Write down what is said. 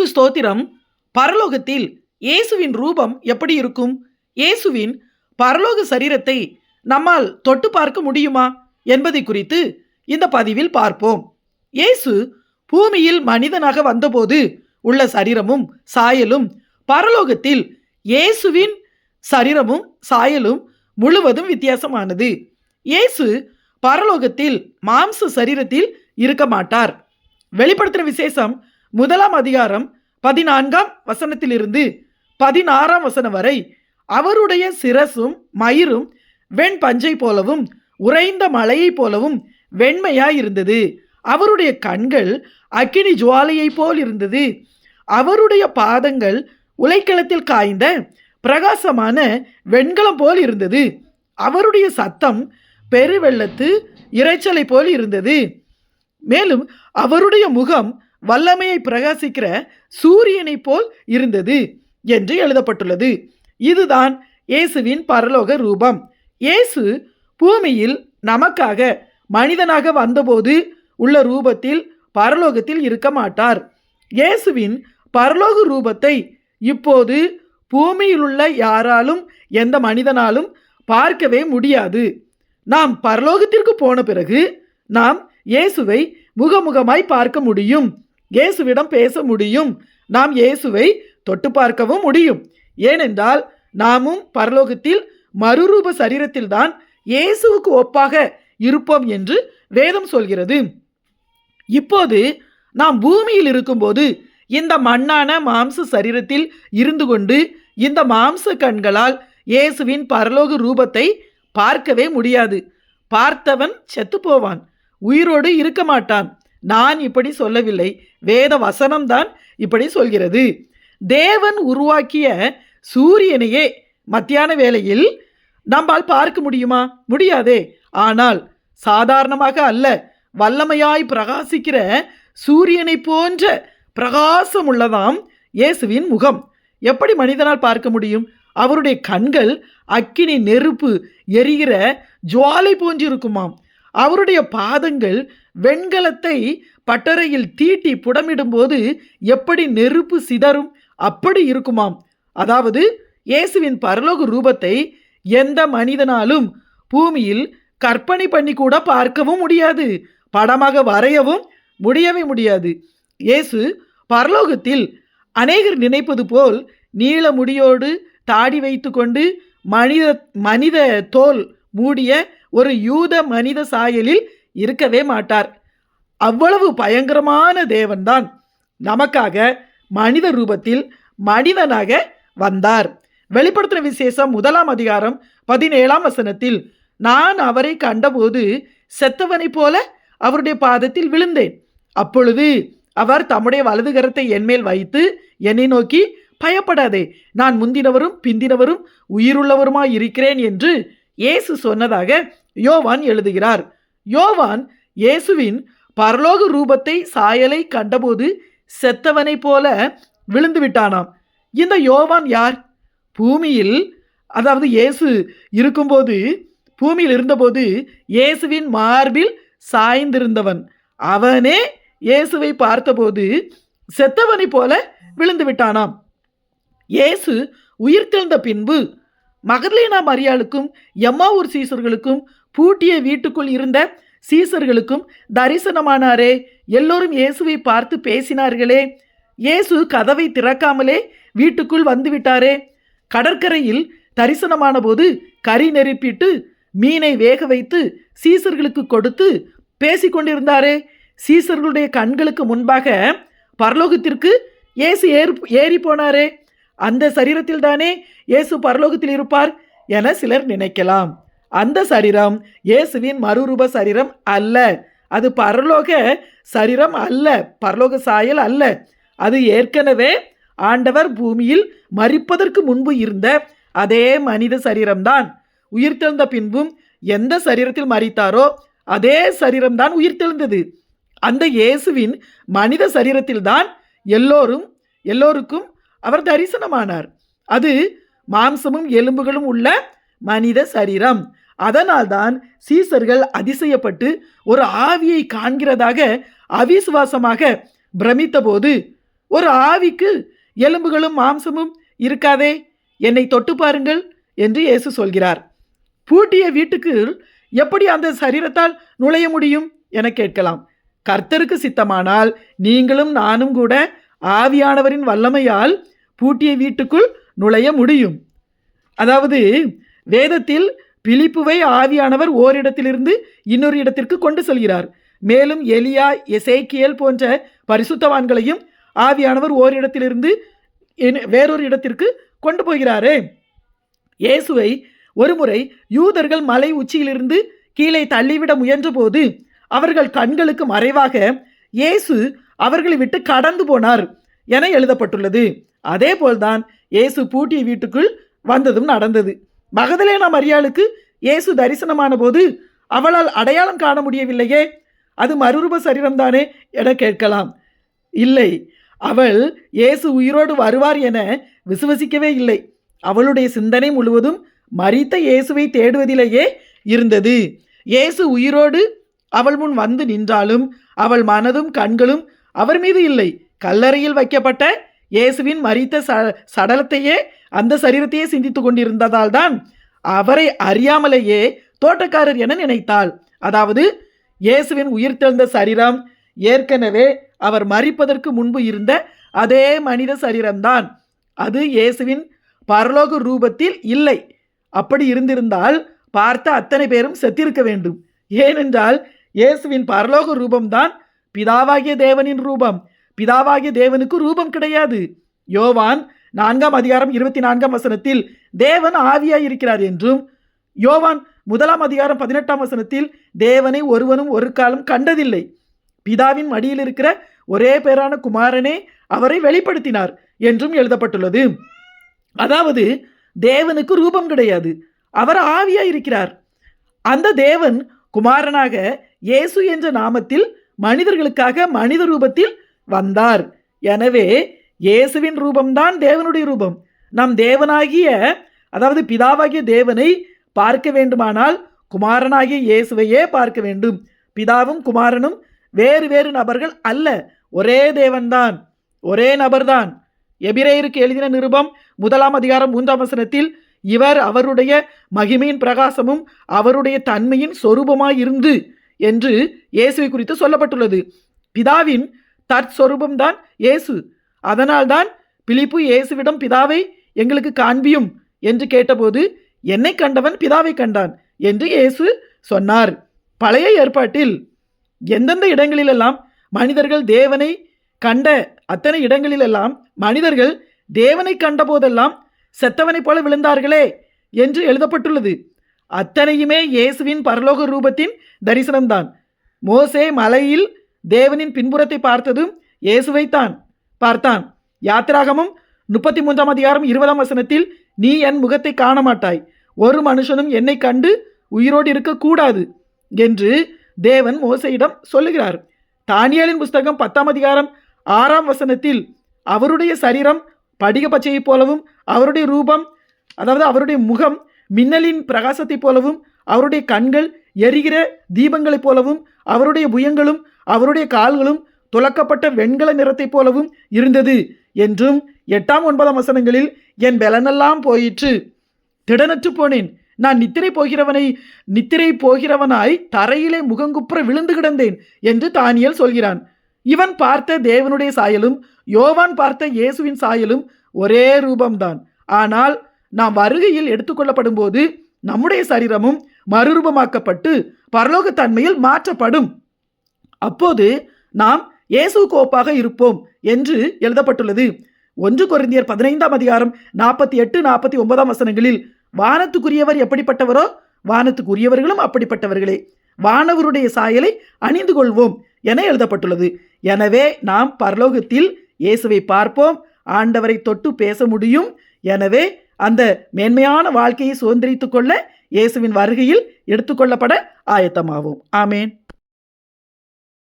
கர்த்தருக்கு ஸ்தோத்திரம். பரலோகத்தில் இயேசுவின் ரூபம் எப்படி இருக்கும்? இயேசுவின் பரலோக சரீரத்தை நம்மால் தொட்டு பார்க்க முடியுமா? என்பதை குறித்து இந்த பதிவில் பார்ப்போம். இயேசு பூமியில் மனிதனாக வந்தபோது உள்ள சரீரமும் சாயலும் பரலோகத்தில் இயேசுவின் சரீரமும் சாயலும் முழுவதும் வித்தியாசமானது. இயேசு பரலோகத்தில் மாம்ச சரீரத்தில் இருக்க மாட்டார். வெளிப்படுத்துகிற விசேஷம் முதலாம் அதிகாரம் பதினான்காம் வசனத்திலிருந்து பதினாறாம் வசனம் வரை அவருடைய சிரசும் மயிரும் வெண் பஞ்சை போலவும் உறைந்த மலையைப் போலவும் வெண்மையாய் இருந்தது அவருடைய கண்கள் அக்கினி ஜுவாலையைப் போல் இருந்தது அவருடைய பாதங்கள் உலைக்களத்தில் காய்ந்த பிரகாசமான வெண்கலம் போல் இருந்தது அவருடைய சத்தம் பெருவெள்ளத்து இறைச்சலை போல் இருந்தது மேலும் அவருடைய முகம் வல்லமையை பிரகாசிக்கிற சூரியனைப் போல் இருந்தது என்று எழுதப்பட்டுள்ளது. இதுதான் இயேசுவின் பரலோக ரூபம். இயேசு பூமியில் நமக்காக மனிதனாக வந்தபோது உள்ள ரூபத்தில் பரலோகத்தில் இருக்க மாட்டார். இயேசுவின் பரலோக ரூபத்தை இப்போது பூமியில் உள்ள யாராலும் எந்த மனிதனாலும் பார்க்கவே முடியாது. நாம் பரலோகத்திற்கு போன பிறகு நாம் இயேசுவை முகமுகமாய் பார்க்க முடியும். இயேசுவிடம் பேச முடியும். நாம் இயேசுவை தொட்டு பார்க்கவும் முடியும். ஏனென்றால் நாமும் பரலோகத்தில் மறுரூப சரீரத்தில்தான் இயேசுவுக்கு ஒப்பாக இருப்போம் என்று வேதம் சொல்கிறது. இப்போது நாம் பூமியில் இருக்கும்போது இந்த மண்ணான மாம்ச சரீரத்தில் இருந்து கொண்டு இந்த மாம்ச கண்களால் இயேசுவின் பரலோக ரூபத்தை பார்க்கவே முடியாது. பார்த்தவன் செத்து போவான். உயிரோடு இருக்க மாட்டான். நான் இப்படி சொல்லவில்லை. வேத வசனம்தான் இப்படி சொல்கிறது. தேவன் உருவாக்கிய சூரியனையே மத்தியான வேளையில் நம்மால் பார்க்க முடியுமா? முடியாதே. ஆனால் சாதாரணமாக அல்ல. வல்லமையாய் பிரகாசிக்கிற சூரியனை போன்ற பிரகாசம் உள்ளதாம் இயேசுவின் முகம். எப்படி மனிதனால் பார்க்க முடியும்? அவருடைய கண்கள் அக்கினி நெருப்பு எரிகிற ஜுவாலை போன்றிருக்குமாம். அவருடைய பாதங்கள் வெண்கலத்தை பட்டறையில் தீட்டி புடமிடும்போது எப்படி நெருப்பு சிதறும்? அப்படி இருக்குமாம். அதாவது இயேசுவின் பரலோக ரூபத்தை எந்த மனிதனாலும் பூமியில் கற்பனை பண்ணி கூட பார்க்கவும் முடியாது. படமாக வரையவும் முடியவே முடியாது. இயேசு பரலோகத்தில் அநேகர் நினைப்பது போல் நீல முடியோடு தாடி வைத்துக்கொண்டு மனித மனித தோல் மூடிய ஒரு யூத மனித சாயலில் இருக்கவே மாட்டார். அவ்வளவு பயங்கரமான தேவன்தான். நமக்காக மனித ரூபத்தில் மனிதனாக வந்தார். வெளிப்படுத்தின விசேஷம் முதலாம் அதிகாரம் பதினேழாம் வசனத்தில் நான் அவரை கண்டபோது செத்தவனைப் போல அவருடைய பாதத்தில் விழுந்தேன். அப்பொழுது அவர் தம்முடைய வலது கரத்தை என்மேல் வைத்து என்னை நோக்கி பயப்படாதே நான் முந்தினவரும் பிந்தினவரும் உயிருள்ளவருமாய் இருக்கிறேன் என்று இயேசு சொன்னதாக யோவான் எழுதுகிறார். யோவான் இயேசுவின் பரலோக ரூபத்தை சாயலை கண்டபோது செத்தவனைப் போல விழுந்து விட்டானாம். இந்த யோவான் யார்? பூமியில் அதாவது இயேசு இருக்கும்போது பூமியில் இருந்தபோது இயேசுவின் மார்பில் சாய்ந்திருந்தவன். அவனே இயேசுவை பார்த்தபோது செத்தவனை போல விழுந்து விட்டானாம். இயேசு உயிர்த்தெழுந்த பின்பு மகர்லீனா மரியாளுக்கும் எம்மாவூர் சீசர்களுக்கும் பூட்டிய வீட்டுக்குள் இருந்த சீசர்களுக்கும் தரிசனமானாரே. எல்லோரும் இயேசுவை பார்த்து பேசினார்களே. இயேசு கதவை திறக்காமலே வீட்டுக்குள் வந்துவிட்டாரே. கடற்கரையில் தரிசனமான போது கறி நெருப்பிட்டு மீனை வேக வைத்து சீசர்களுக்கு கொடுத்து பேசிக்கொண்டிருந்தாரே சீசர்களுடைய கண்களுக்கு முன்பாக பரலோகத்திற்கு இயேசு ஏறு ஏறி போனாரே. அந்த சரீரத்தில் தானே இயேசு பரலோகத்தில் இருப்பார் என சிலர் நினைக்கலாம். அந்த சரீரம் இயேசுவின் மறுரூப சரீரம் அல்ல. அது பரலோக சரீரம் அல்ல. பரலோக சாயல் அல்ல. அது ஏற்கனவே ஆண்டவர் பூமியில் மறிப்பதற்கு முன்பு இருந்த அதே மனித சரீரம்தான். உயிர்த்தெழுந்த பின்பும் எந்த சரீரத்தில் மறித்தாரோ அதே சரீரம்தான் உயிர்த்தெழுந்தது. அந்த இயேசுவின் மனித சரீரத்தில்தான் எல்லோரும் எல்லோருக்கும் அவர் தரிசனமானார். அது மாம்சமும் எலும்புகளும் உள்ள மனித சரீரம். அதனால்தான் சீசர்கள் அதிசயப்பட்டு ஒரு ஆவியை காண்கிறதாக அவிசுவாசமாக பிரமித்தபோது ஒரு ஆவிக்கு எலும்புகளும் மாம்சமும் இருக்காதே? என்னை தொட்டு பாருங்கள் என்று இயேசு சொல்கிறார். பூட்டிய வீட்டுக்கு எப்படி அந்த சரீரத்தால் நுழைய முடியும் என கேட்கலாம். கர்த்தருக்கு சித்தமானால் நீங்களும் நானும் கூட ஆவியானவரின் வல்லமையால் பூட்டிய வீட்டுக்குள் நுழைய முடியும். அதாவது வேதத்தில் பிலிப்புவை ஆவியானவர் ஓரிடத்திலிருந்து இன்னொரு இடத்திற்கு கொண்டு செல்கிறார். மேலும் எலியா எசேக்கியல் போன்ற பரிசுத்தவான்களையும் ஆவியானவர் ஓரிடத்திலிருந்து வேறொரு இடத்திற்கு கொண்டு போகிறாரே. இயேசுவை ஒருமுறை யூதர்கள் மலை உச்சியிலிருந்து கீழே தள்ளிவிட முயன்றபோது அவர்கள் கண்களுக்கு மறைவாக இயேசு அவர்களை விட்டு கடந்து போனார் என எழுதப்பட்டுள்ளது. அதே போல்தான் இயேசு பூட்டிய வீட்டுக்குள் வந்ததும் நடந்தது. மகதலேனா மரியாளுக்கு இயேசு தரிசனமான போது அவளால் அடையாளம் காண முடியவில்லையே அது மறுரூப சரீரம்தானே என கேட்கலாம். இல்லை அவள் இயேசு உயிரோடு வருவார் என விசுவசிக்கவே இல்லை. அவளுடைய சிந்தனை முழுவதும் மறித்த இயேசுவை தேடுவதிலேயே இருந்தது. இயேசு உயிரோடு அவள் முன் வந்து நின்றாலும் அவள் மனதும் கண்களும் அவர் மீது இல்லை. கல்லறையில் வைக்கப்பட்ட இயேசுவின் மறித்த ச சடலத்தையே அந்த சரீரத்தையே சிந்தித்து கொண்டிருந்ததால் தான் அவரை அறியாமலேயே தோட்டக்காரர் என நினைத்தாள். அதாவது இயேசுவின் உயிர்த்தெழுந்த சரீரம் ஏற்கனவே அவர் மறிப்பதற்கு முன்பு இருந்த அதே மனித சரீரம்தான். அது இயேசுவின் பரலோக ரூபத்தில் இல்லை. அப்படி இருந்திருந்தால் பார்த்த அத்தனை பேரும் செத்திருக்க வேண்டும். ஏனென்றால் இயேசுவின் பரலோக ரூபம்தான் பிதாவாகிய தேவனின் ரூபம். பிதாவாகிய தேவனுக்கு ரூபம் கிடையாது. யோவான் நான்காம் அதிகாரம் இருபத்தி நான்காம் வசனத்தில் தேவன் ஆவியாய் இருக்கிறார் என்றும் யோவான் முதலாம் அதிகாரம் பதினெட்டாம் வசனத்தில் தேவனை ஒருவனும் ஒரு காலம் கண்டதில்லை. பிதாவின் மடியில் இருக்கிற ஒரே பேரான குமாரனே அவரை வெளிப்படுத்தினார் என்றும் எழுதப்பட்டுள்ளது. அதாவது தேவனுக்கு ரூபம் கிடையாது. அவர் ஆவியா இருக்கிறார். அந்த தேவன் குமாரனாக இயேசு என்ற நாமத்தில் மனிதர்களுக்காக மனித ரூபத்தில் வந்தார். எனவே இயேசுவின் ரூபம்தான் தேவனுடைய ரூபம். நம் தேவனாகிய அதாவது பிதாவாகிய தேவனை பார்க்க வேண்டுமானால் குமாரனாகிய இயேசுவையே பார்க்க வேண்டும். பிதாவும் குமாரனும் வேறு வேறு நபர்கள் அல்ல. ஒரே தேவன்தான். ஒரே நபர்தான். எபிரேயருக்கு எழுதின நிருபம் முதலாம் அதிகாரம் மூன்றாம் வசனத்தில் இவர் அவருடைய மகிமையின் பிரகாசமும் அவருடைய தன்மையின் சொரூபமாயிருந்து என்று இயேசுவை குறித்து சொல்லப்பட்டுள்ளது. பிதாவின் தற்சொரூபம்தான் இயேசு. அதனால்தான் பிலிப்பு இயேசுவிடம் பிதாவை எங்களுக்கு காண்பியும் என்று கேட்டபோது என்னை கண்டவன் பிதாவை கண்டான் என்று இயேசு சொன்னார். பழைய ஏற்பாட்டில் எந்தெந்த இடங்களிலெல்லாம் மனிதர்கள் தேவனை கண்ட அத்தனை இடங்களிலெல்லாம் மனிதர்கள் தேவனை கண்டபோதெல்லாம் செத்தவனைப் போல விழுந்தார்களே என்று எழுதப்பட்டுள்ளது. அத்தனையுமே இயேசுவின் பரலோக ரூபத்தின் தரிசனம்தான். மோசே மலையில் தேவனின் பின்புறத்தை பார்த்ததும் இயேசுவைத்தான் பார்த்தான். யாத்திராகமும் முப்பத்தி மூன்றாம் அதிகாரம் இருபதாம் வசனத்தில் நீ என் முகத்தை காண மாட்டாய் ஒரு மனுஷனும் என்னை கண்டு உயிரோடு இருக்கக்கூடாது என்று தேவன் மோசையிடம் சொல்லுகிறார். தானியலின் புஸ்தகம் பத்தாம் அதிகாரம் ஆறாம் வசனத்தில் அவருடைய சரீரம் படிக பச்சையைப் போலவும் அவருடைய ரூபம் அதாவது அவருடைய முகம் மின்னலின் பிரகாசத்தைப் போலவும் அவருடைய கண்கள் எரிகிற தீபங்களைப் போலவும் அவருடைய புயங்களும் அவருடைய கால்களும் துலக்கப்பட்ட வெண்கல நிறத்தைப் போலவும் இருந்தது என்றும் எட்டாம் ஒன்பதாம் வசனங்களில் என் பலனெல்லாம் போயிற்று. திடனற்று போனேன். நான் நித்திரை போகிறவனை நித்திரை போகிறவனாய் தரையிலே முகங்குப்புற விழுந்து கிடந்தேன் என்று தானியல் சொல்கிறான். இவன் பார்த்த தேவனுடைய சாயலும் யோவான் பார்த்த இயேசுவின் சாயலும் ஒரே ரூபம்தான். ஆனால் நாம் வருகையில் எடுத்துக்கொள்ளப்படும் போது நம்முடைய சரீரமும் மறுரூபமாக்கப்பட்டு பரலோக தன்மையில் மாற்றப்படும். அப்போது நாம் இயேசு கோப்பாக இருப்போம் என்று எழுதப்பட்டுள்ளது. ஒன்று குறைந்தியர் பதினைந்தாம் அதிகாரம் நாற்பத்தி எட்டு நாற்பத்தி ஒன்பதாம் வசனங்களில் வானத்துக்குரியவர் எப்படிப்பட்டவரோ வானத்துக்குரியவர்களும் அப்படிப்பட்டவர்களே வானவருடைய சாயலை அணிந்து கொள்வோம் என எழுதப்பட்டுள்ளது. எனவே நாம் பரலோகத்தில் இயேசுவை பார்ப்போம் ஆண்டவரை தொட்டு பேச முடியும். எனவே அந்த மேன்மையான வாழ்க்கையை சுதந்திரித்து கொள்ள இயேசுவின் வருகையில் எடுத்துக்கொள்ளப்பட ஆயத்தமாவோம். ஆமேன்.